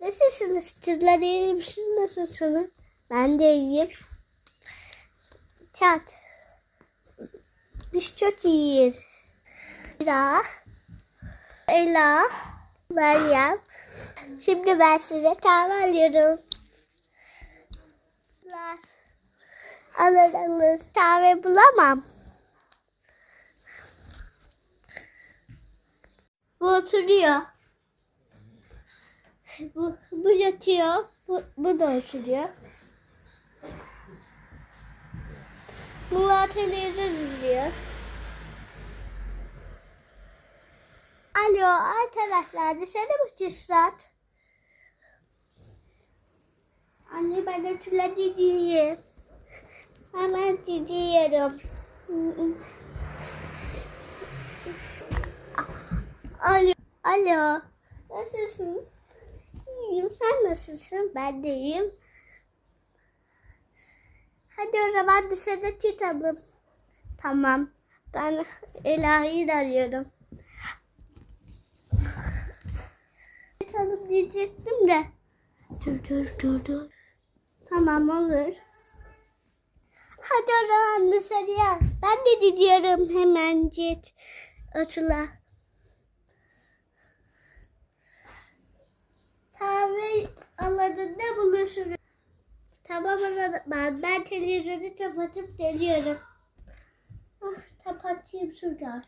Nasılsınız? Sizler iyi misiniz? Nasılsınız? Ben de iyiyim. Çat. Biz çok iyiyiz. Ela, Ela, Meryem. Şimdi ben size kahve alıyorum. Alırınız kahve bulamam. Bu oturuyor. Bu, bu yatıyor. Bu, bu da oturuyor. Bunlar televizyon izliyor. Alo arkadaşlar dışarı mı çıksak? Anne ben ötüle didiyim. Hemen didiyorum. Alo. Alo. Nasılsın? İyiyim. Sen nasılsın? Ben de iyiyim. Hadi o zaman dışarıda çıkalım. Tamam. Ben Ela'yı arıyorum. Çıkalım diyecektim de. Dur dur dur dur. Tamam olur. Hadi o zaman dışarıya. Ben de gidiyorum hemen git. Açıla. Kahve alanında buluşuruz. Tamam ben, ben televizyonu kapatıp geliyorum. Ah, kapatayım şurada.